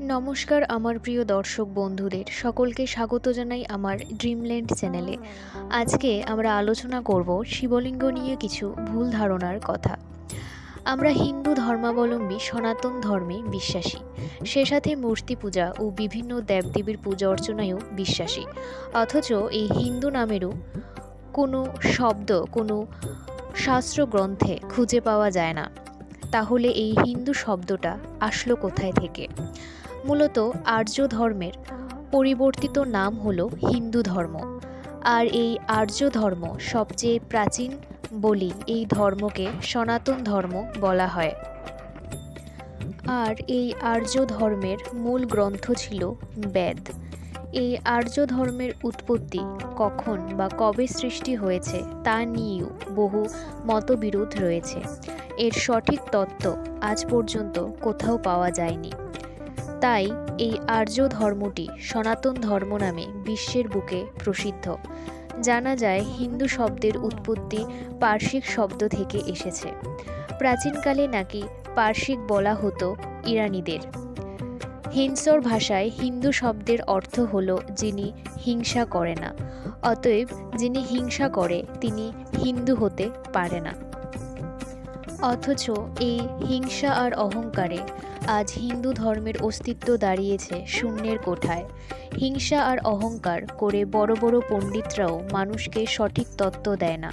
নমস্কার আমার প্রিয় দর্শক বন্ধুদের, সকলকে স্বাগত জানাই আমার ড্রিমল্যান্ড চ্যানেলে আজকে আমরা আলোচনা করব শিবলিঙ্গ নিয়ে কিছু ভুল ধারণার কথা। আমরা হিন্দু ধর্মাবলম্বী, সনাতন ধর্মে বিশ্বাসী। সে সাথে মূর্তি পূজা ও বিভিন্ন দেবদেবীর পূজা অর্চনায়ও বিশ্বাসী। অথচ এই হিন্দু নামেরও কোনো শব্দ, কোনো শাস্ত্র গ্রন্থে খুঁজে পাওয়া যায় না। তাহলে এই হিন্দু শব্দটা আসলো কোথায় থেকে? মূলত আর্য ধর্মের। পরিবর্তিত নাম হলো হিন্দু ধর্ম। আর এই আর্য ধর্ম সবচেয়ে প্রাচীন বলি এই ধর্মকে সনাতন ধর্ম বলা হয়। আর এই আর্য ধর্মের মূল গ্রন্থ ছিল বেদ। এই আর্য ধর্মের উৎপত্তি কখন বা কবে সৃষ্টি হয়েছে তা নিয়েও বহু মতবিরোধ রয়েছে। এর সঠিক তত্ত্ব আজ পর্যন্ত কোথাও পাওয়া যায়নি। তাই এই আর্য ধর্মটি সনাতন ধর্ম নামে বিশ্বের বুকে প্রসিদ্ধ। জানা যায় হিন্দু শব্দের উৎপত্তি পার্শ্বিক শব্দ থেকে এসেছে। প্রাচীনকালে নাকি পার্শ্বিক বলা হতো ইরানিদের। হিংসর ভাষায় হিন্দু শব্দের অর্থ হল যিনি হিংসা করে না। অতএব যিনি হিংসা করে, তিনি হিন্দু হতে পারে না। অথচ এই হিংসা আর অহংকারে আজ হিন্দু ধর্মের অস্তিত্ব দাঁড়িয়েছে শূন্যের কোঠায়। হিংসা আর অহংকার করে বড় বড় পণ্ডিতরাও মানুষকে সঠিক তত্ত্ব দেয় না।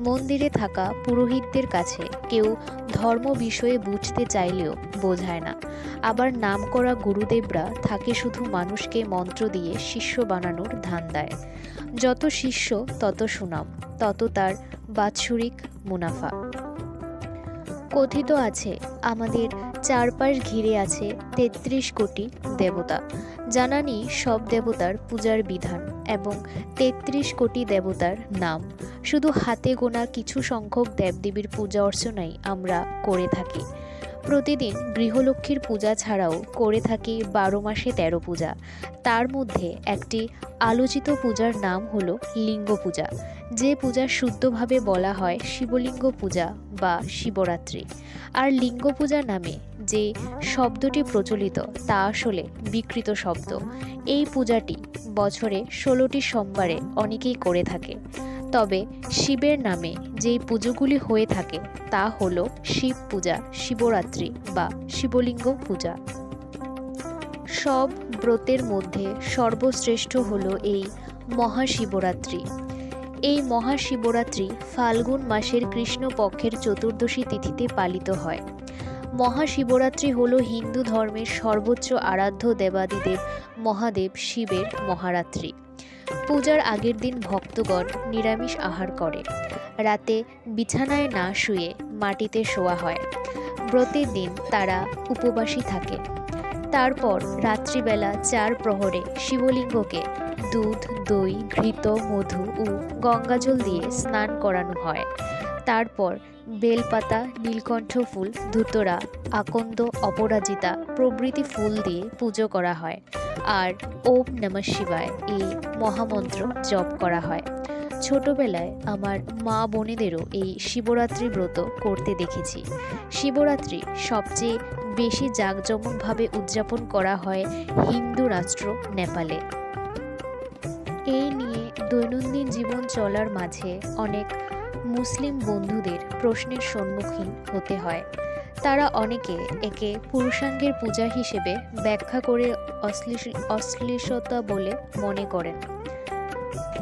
মন্দিরে থাকা পুরোহিতদের কাছে কেউ ধর্ম বিষয়ে বুঝতে চাইলেও বোঝায় না। আবার নাম করা গুরুদেবরা থাকে শুধু মানুষকে মন্ত্র দিয়ে শিষ্য বানানোর ধান্দায় যত শিষ্য তত সুনাম, তত তার বাৎসরিক মুনাফা। কথিত আছে, আমাদের চারপাশ ঘিরে আছে তেত্রিশ কোটি দেবতা। জানানি সব দেবতার পূজার বিধান এবং তেত্রিশ কোটি দেবতার নাম। শুধু হাতে গোনা কিছু সংখ্যক দেবদেবীর পূজা অর্চনাই আমরা করে থাকি। প্রতিদিন গৃহলক্ষ্মীর পূজা ছাড়াও করে থাকি বারো মাসে তেরো পূজা। তার মধ্যে একটি আলোচিত পূজার নাম হল লিঙ্গ পূজা, যে পূজা শুদ্ধভাবে বলা হয় শিবলিঙ্গ পূজা বা শিবরাত্রি। আর লিঙ্গ পূজা নামে যে শব্দটি প্রচলিত, তা আসলে বিকৃত শব্দ। এই পূজাটি বছরে ষোলোটি সোমবারে অনেকেই করে থাকে। তবে শিবের নামে যেই পুজোগুলি হয়ে থাকে তা হল শিব পূজা, শিবরাত্রি বা শিবলিঙ্গ পূজা। সব ব্রতের মধ্যে সর্বশ্রেষ্ঠ হলো এই মহাশিবরাত্রি। এই মহাশিবরাত্রি ফাল্গুন মাসের কৃষ্ণপক্ষের চতুর্দশী তিথিতে পালিত হয়। মহাশিবরাত্রি হল হিন্দু ধর্মের সর্বোচ্চ আরাধ্য দেবাদিদেব মহাদেব শিবের মহারাত্রি। পূজার আগের দিন ভক্তগণ নিরামিষ আহার করে। রাতে বিছানায় না শুয়ে মাটিতে শোয়া হয়। ব্রতের দিন তারা উপবাসী থাকে। তারপর রাত্রিবেলা চার প্রহরে শিবলিঙ্গকে দুধ, দই, ঘৃত, মধু ও গঙ্গাজল দিয়ে স্নান করানো হয়। তারপর বেলপাতা, নীলকণ্ঠ ফুল, ধুতরা, আকন্দ অপরাজিতা প্রভৃতি ফুল দিয়ে পুজো করা হয়। আর ওম নম শিবায় এই মহামন্ত্র জপ করা হয়। ছোটবেলায় আমার মা বোনেদেরও এই শিবরাত্রি ব্রত করতে দেখেছি। শিবরাত্রি সবচেয়ে বেশি জাঁকজমকভাবে উদযাপন করা হয় হিন্দু রাষ্ট্র নেপালে। এই নিয়ে দৈনন্দিন জীবন চলার মাঝে অনেক মুসলিম বন্ধুদের প্রশ্নের সম্মুখীন হতে হয়। তারা অনেকে একে পুরুষাঙ্গের পূজা হিসেবে ব্যাখ্যা করে অশ্লীলতা বলে মনে করেন।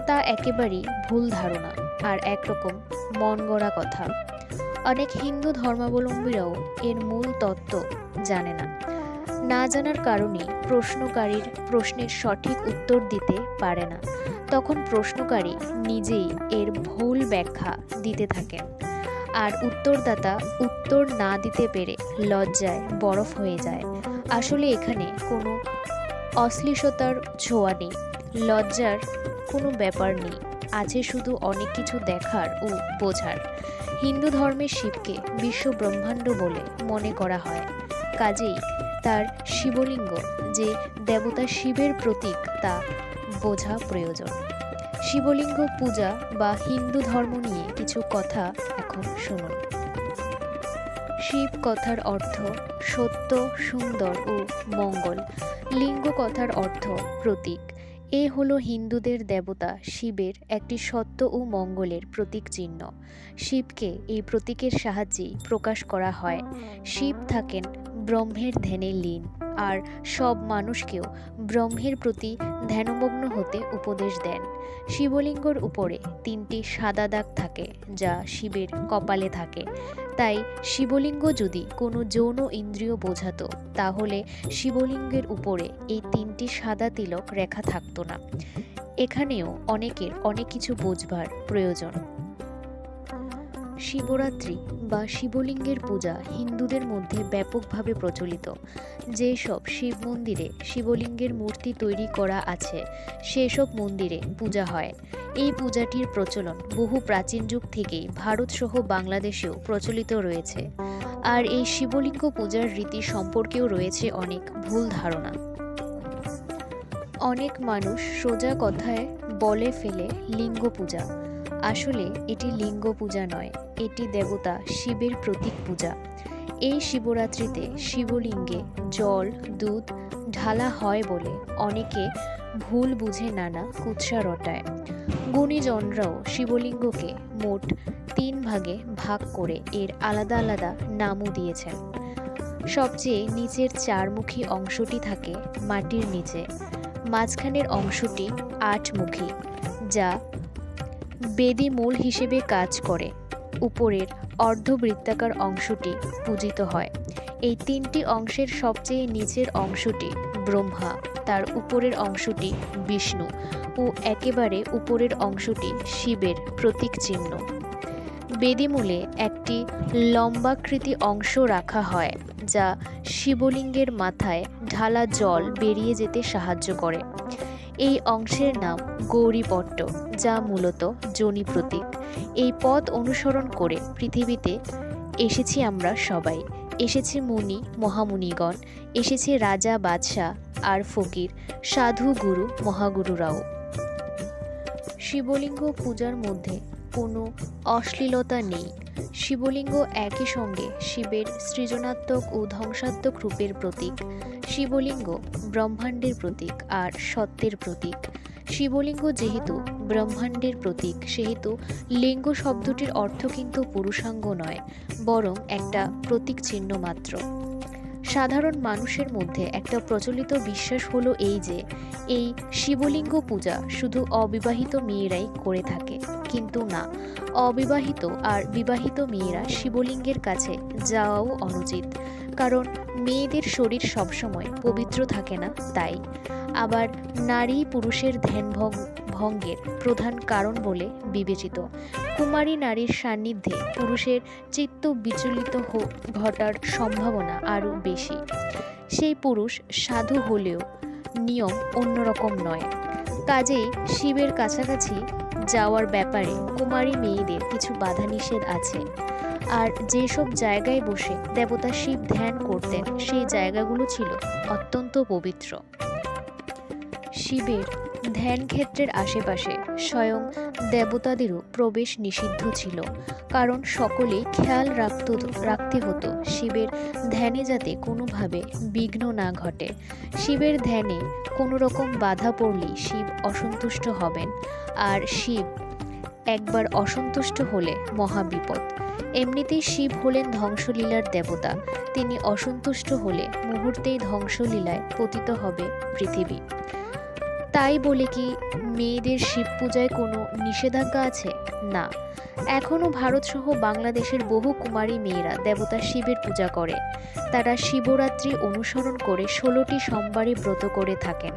তা একেবারেই ভুল ধারণা আর একরকম মন গড়া কথা। অনেক হিন্দু ধর্মাবলম্বীরাও এর মূল তত্ত্ব জানে না। না জানার কারণে প্রশ্নকারীর প্রশ্নের সঠিক উত্তর দিতে পারে না। তখন প্রশ্নকারী নিজেই এর ভুল ব্যাখ্যা দিতে থাকেন। আর উত্তরদাতা উত্তর না দিতে পেরে লজ্জায় বরফ হয়ে যায়। আসলে এখানে কোনো অশ্লীলতার ছোঁয়া নেই, লজ্জার কোনো ব্যাপার নেই, আছে শুধু অনেক কিছু দেখার ও বোঝার। হিন্দু ধর্মের শিবকে বিশ্ব ব্রহ্মাণ্ড বলে মনে করা হয়। কাজেই তার শিবলিঙ্গ, যে দেবতা শিবের প্রতীক, তা বোঝা প্রয়োজন। শিবলিঙ্গ পূজা বা হিন্দু ধর্ম নিয়ে কিছু কথা এখন শুনুন। শিব কথার অর্থ সত্য, সুন্দর ও মঙ্গল। লিঙ্গ কথার অর্থ প্রতীক। এ হলো হিন্দুদের দেবতা শিবের একটি সত্য ও মঙ্গলের প্রতীক চিহ্ন। শিবকে এই প্রতীকের সাহায্যেই প্রকাশ করা হয়। শিব থাকেন ব্রহ্মের ধ্যানে লীন, আর সব মানুষকেও ব্রহ্মের প্রতি ধ্যানমগ্ন হতে উপদেশ দেন। শিবলিঙ্গর উপরে তিনটি সাদা দাগ থাকে, যা শিবের কপালে থাকে। তাই শিবলিঙ্গ যদি কোনো যৌন ইন্দ্রিয় বোঝাতো, তাহলে শিবলিঙ্গের উপরে এই তিনটি সাদা তিলক রেখা থাকতো না। এখানেও অনেকের অনেক কিছু বোঝবার প্রয়োজন। শিবরাত্রি বা শিবলিঙ্গের পূজা হিন্দুদের মধ্যে ব্যাপকভাবে প্রচলিত। যেসব শিব মন্দিরে শিবলিঙ্গের মূর্তি তৈরি করা আছে, সেসব মন্দিরে পূজা হয়। এই পূজাটির প্রচলন বহু প্রাচীন যুগ থেকেই ভারতসহ বাংলাদেশেও প্রচলিত রয়েছে। আর এই শিবলিঙ্গ পূজার রীতি সম্পর্কেও রয়েছে অনেক ভুল ধারণা। অনেক মানুষ সোজা কথায় বলে ফেলে লিঙ্গ পূজা। আসলে এটি লিঙ্গ পূজা নয়, এটি দেবতা শিবের প্রতীক পূজা। এই শিবরাত্রিতে শিবলিঙ্গে জল, দুধ ঢালা হয় বলে অনেকে ভুল বুঝে নানা কুৎসা রটায়। গুণীজনরাও শিবলিঙ্গকে মোট তিন ভাগে ভাগ করে এর আলাদা আলাদা নামও দিয়েছেন। সবচেয়ে নিচের চারমুখী অংশটি থাকে মাটির নিচে। মাঝখানের অংশটি আটমুখী, যা বেদি মূল হিসেবে কাজ করে। উপরের অর্ধবৃত্তাকার অংশটি পূজিত হয়। এই তিনটি অংশের সবচেয়ে নিচের অংশটি ব্রহ্মা, তার উপরের অংশটি বিষ্ণু ও একেবারে উপরের অংশটি শিবের প্রতীক চিহ্ন। বেদিমূলে একটি লম্বাকৃতি অংশ রাখা হয়, যা শিবলিঙ্গের মাথায় ঢালা জল বেরিয়ে যেতে সাহায্য করে। এই অংশের নাম গৌরীপট্ট, যা মূলত যোনি প্রতীক। এই পথ অনুসরণ করে পৃথিবীতে এসেছি আমরা সবাই। এসেছে মুনি, মহামুনিগণ, এসেছে রাজা, বাদশাহ আর ফকির, সাধু গুরু, মহাগুরুরাও। শিবলিঙ্গ পূজার মধ্যে কোনো অশ্লীলতা নেই। শিবলিঙ্গ একই সঙ্গে শিবের সৃজনাত্মক ও ধ্বংসাত্মক রূপের প্রতীক। শিবলিঙ্গ ব্রহ্মাণ্ডের প্রতীক আর সত্যের প্রতীক। শিবলিঙ্গ যেহেতু ব্রহ্মাণ্ডের প্রতীক, সেহেতু লিঙ্গ শব্দটির অর্থ কিন্তু পুরুষাঙ্গ নয়, বরং একটা প্রতীক চিহ্ন মাত্র। সাধারণ মানুষের মধ্যে একটা প্রচলিত বিশ্বাস হলো এই যে, এই শিবলিঙ্গ পূজা শুধু অবিবাহিত মেয়েরাই করে থাকে। কিন্তু না, অবিবাহিত আর বিবাহিত মেয়েরা শিবলিঙ্গের কাছে যাওয়াও অনুচিত। কারণ মেয়েদের শরীর সবসময় পবিত্র থাকে না, তাই। আবার নারী পুরুষের ধ্যান ভং- ভঙ্গের প্রধান কারণ বলে বিবেচিত। কুমারী নারীর সান্নিধ্যে পুরুষের চিত্ত বিচলিত ঘটার সম্ভাবনা আরও বেশি। সেই পুরুষ সাধু হলেও নিয়ম অন্যরকম নয়। কাজেই শিবের কাছাকাছি যাওয়ার ব্যাপারে কুমারী মেয়েদের কিছু বাধা নিষেধ আছে। আর যেসব জায়গায় বসে দেবতা শিব ধ্যান করতেন, সেই জায়গাগুলো ছিল অত্যন্ত পবিত্র। শিবের ধ্যান ক্ষেত্রের আশেপাশে স্বয়ং দেবতাদেরও প্রবেশ নিষিদ্ধ ছিল। কারণ সকলে খেয়াল রাখত, রাখতে হতো শিবের ধ্যানে যাতে কোনোভাবে বিঘ্ন না ঘটে। শিবের ধ্যানে কোনো রকম বাধা পড়লেই শিব অসন্তুষ্ট হবেন। আর শিব একবার অসন্তুষ্ট হলে মহাবিপদ। এমনিতেই শিব হলেন ধ্বংসলীলার দেবতা। তিনি অসন্তুষ্ট হলে মুহূর্তেই ধ্বংসলীলায় পতিত হবে পৃথিবী। তাই বলে কি মেয়েদের শিব পূজায় কোনো নিষেধাজ্ঞা আছে? না। এখনও ভারতসহ বাংলাদেশের বহু কুমারী মেয়েরা দেবতা শিবের পূজা করে। তারা শিবরাত্রি অনুসরণ করে ষোলোটি সোমবারে ব্রত করে থাকেন।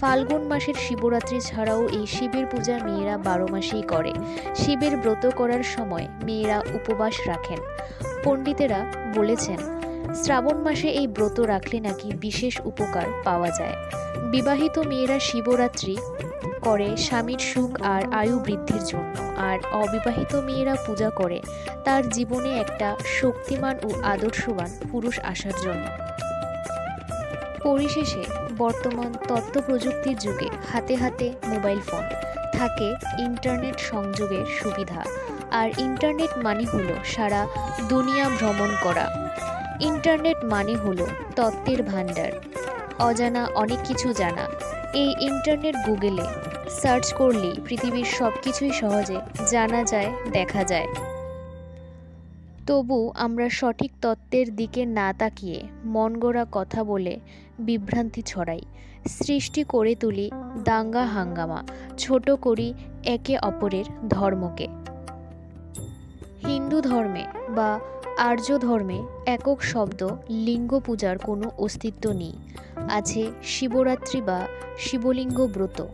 ফাল্গুন মাসের শিবরাত্রি ছাড়াও এই শিবের পূজা মেয়েরা বারো মাসেই করে। শিবের ব্রত করার সময় মেয়েরা উপবাস রাখেন। পণ্ডিতেরা বলেছেন শ্রাবণ মাসে এই ব্রত রাখলে নাকি বিশেষ উপকার পাওয়া যায়। বিবাহিত মেয়েরা শিবরাত্রি করে স্বামীর সুখ আর আয়ু বৃদ্ধির জন্য, আর অবিবাহিত মেয়েরা পূজা করে তার জীবনে একটা শক্তিমান ও আদর্শবান পুরুষ আসার জন্য। পরিশেষে বর্তমান তথ্য প্রযুক্তির যুগে হাতে হাতে মোবাইল ফোন থাকে ইন্টারনেট সংযোগের সুবিধা, আর ইন্টারনেট মানে হলো সারা দুনিয়া ভ্রমণ করা। ইন্টারনেট মানে হলো তত্ত্বের ভাণ্ডার। অজানা অনেক কিছু জানা। এই ইন্টারনেট গুগলে সার্চ করলেই পৃথিবীর সব কিছুই সহজে জানা যায়, দেখা যায়। তবু আমরা সঠিক তত্ত্বের দিকে না তাকিয়ে মনগড়া কথা বলে বিভ্রান্তি ছড়াই। সৃষ্টি করে তুলি দাঙ্গা হাঙ্গামা, ছোট করি একে অপরের ধর্মকে। হিন্দু ধর্মে বা আর্য ধর্মে একক শব্দ লিঙ্গ পূজার কোনো অস্তিত্ব নেই। আছে শিবরাত্রি বা শিবলিঙ্গ ব্রত।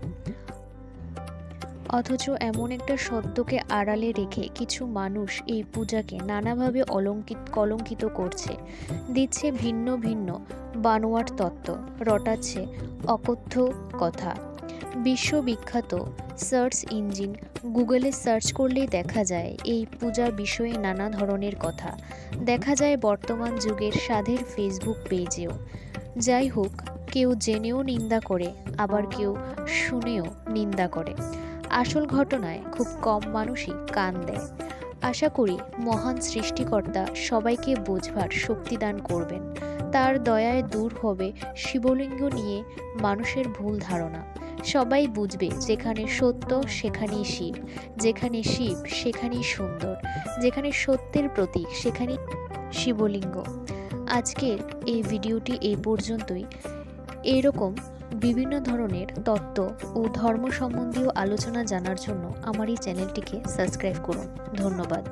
অথচ এমন একটা সত্যকে আড়ালে রেখে কিছু মানুষ এই পূজাকে নানাভাবে অলঙ্কিত, কলঙ্কিত করছে। দিচ্ছে ভিন্ন ভিন্ন বানোয়াট তত্ত্ব, রটাচ্ছে অকথ্য কথা। বিশ্ববিখ্যাত সার্চ ইঞ্জিন। গুগলে সার্চ করলেই দেখা যায়, এই পূজার বিষয়ে নানা ধরনের কথা। দেখা যায় বর্তমান যুগের সাধের ফেসবুক পেজেও। যাই হোক, কেউ জেনেও নিন্দা করে, আবার কেউ শুনেও নিন্দা করে। আসল ঘটনায় খুব কম মানুষই কান দেয়। আশা করি মহান সৃষ্টিকর্তা সবাইকে বোঝবার শক্তি দান করবেন। তার দয়ায় দূর হবে শিবলিঙ্গ নিয়ে মানুষের ভুল ধারণা। সবাই বুঝবে যেখানে সত্য, সেখানেই শিব। যেখানে শিব, সেখানেই সুন্দর। যেখানে সত্যের প্রতীক সেখানেই শিবলিঙ্গ। আজকের এই ভিডিওটি এই পর্যন্তই। এইরকম বিভিন্ন ধরনের তত্ত্ব ও ধর্ম সম্বন্ধীয় আলোচনা জানার জন্য আমার এই চ্যানেলটিকে সাবস্ক্রাইব করুন। ধন্যবাদ।